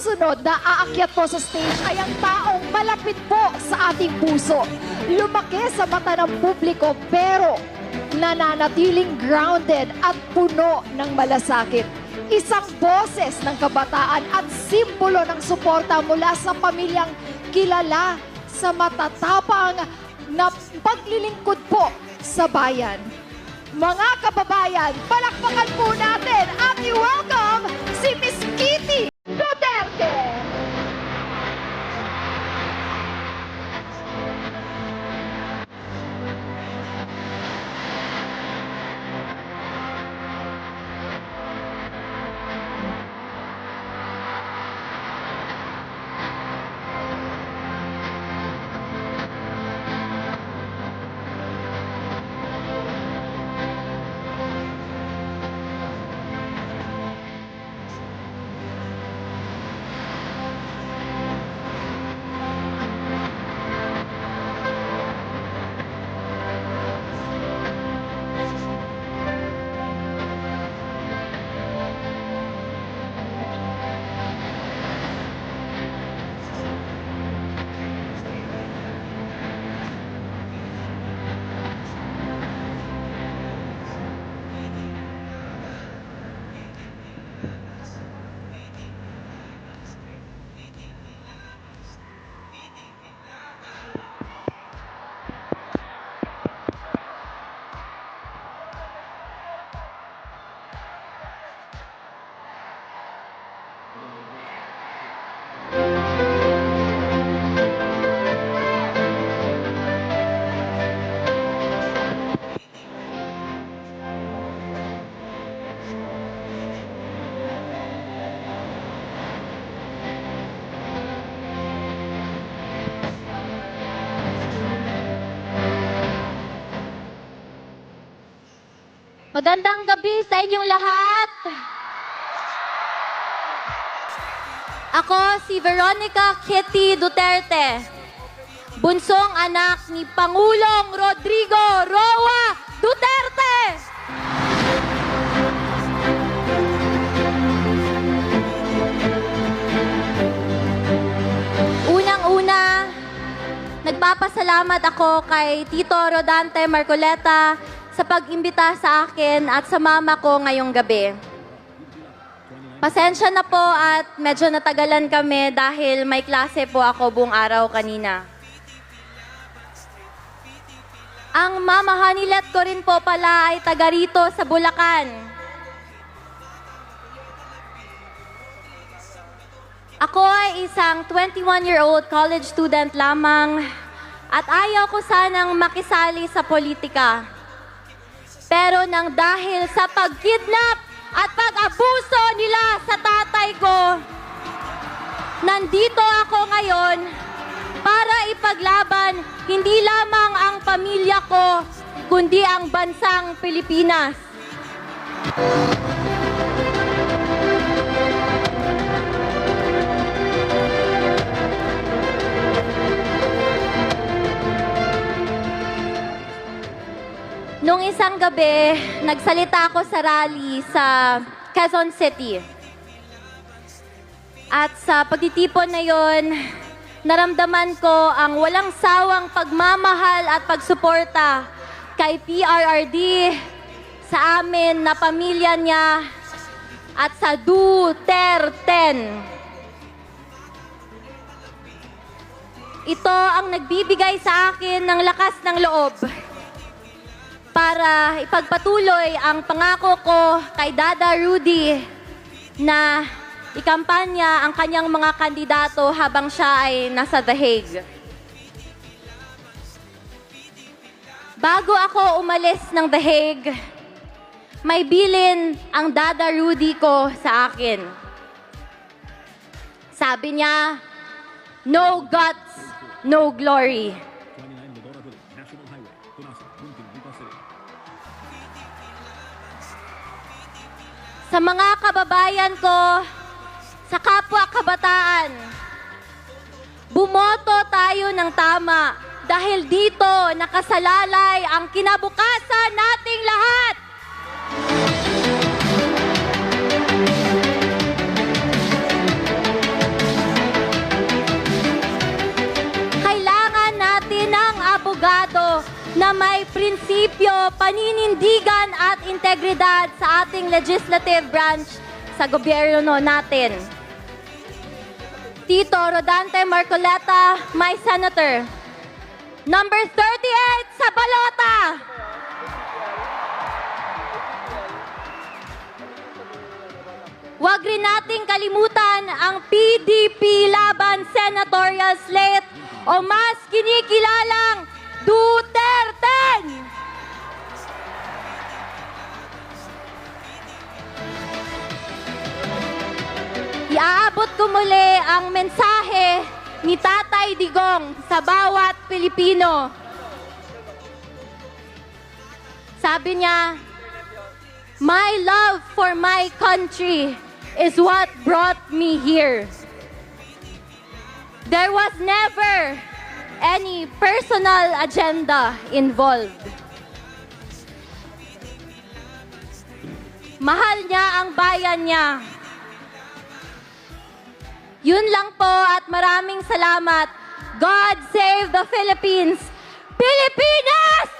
susunod na aakyat po sa stage ay ang taong malapit po sa ating puso. Lumaki sa mata ng publiko pero nananatiling grounded at puno ng malasakit. Isang boses ng kabataan at simbolo ng suporta mula sa pamilyang kilala sa matatapang na paglilingkod po sa bayan. Mga kababayan, palakpakan Magandang gabi sa inyong lahat. Ako si Veronica Kitty Duterte, bunsong anak ni Pangulong Rodrigo Roa Duterte. Unang-una, nagpapasalamat ako kay Tito Rodante Marcoleta sa pag-imbita sa akin at sa mama ko ngayong gabi. Pasensya na po at medyo natagalan kami dahil may klase po ako buong araw kanina. Ang mama Hanilet ko rin po pala ay taga rito sa Bulacan. Ako ay isang 21-year-old college student lamang at ayaw ko sanang makisali sa politika. Pero nang dahil sa pagkidnap at pag-abuso nila sa tatay ko, nandito ako ngayon para ipaglaban hindi lamang ang pamilya ko, kundi ang bansang Pilipinas. Nung isang gabi, nagsalita ako sa rally sa Quezon City. At sa pagtitipon na yon, naramdaman ko ang walang sawang pagmamahal at pagsuporta kay PRRD, sa amin na pamilya niya, at sa Duterten. Ito ang nagbibigay sa akin ng lakas ng loob para ipagpatuloy ang pangako ko kay Dada Rudy na ikampanya ang kanyang mga kandidato habang siya ay nasa The Hague. Bago ako umalis ng The Hague, may bilin ang Dada Rudy ko sa akin. Sabi niya, no guts, no glory. Sa mga kababayan ko, sa kapwa kabataan. Bumoto tayo ng tama dahil dito nakasalalay ang kinabukasan nating lahat. Prinsipyo, paninindigan at integridad sa ating legislative branch sa gobyerno natin. Tito Rodante Marcoleta, my senator. Number 38 sa balota. Huwag rin nating kalimutan ang PDP Laban Senatorial Slate o mas kinikilalang Duterte! Iaabot ko muli ang mensahe ni Tatay Digong sa bawat Pilipino. Sabi niya, My love for my country is what brought me here. There was never any personal agenda involved. Mahal niya ang bayan niya. Yun lang po at maraming salamat. God save the Philippines. Pilipinas!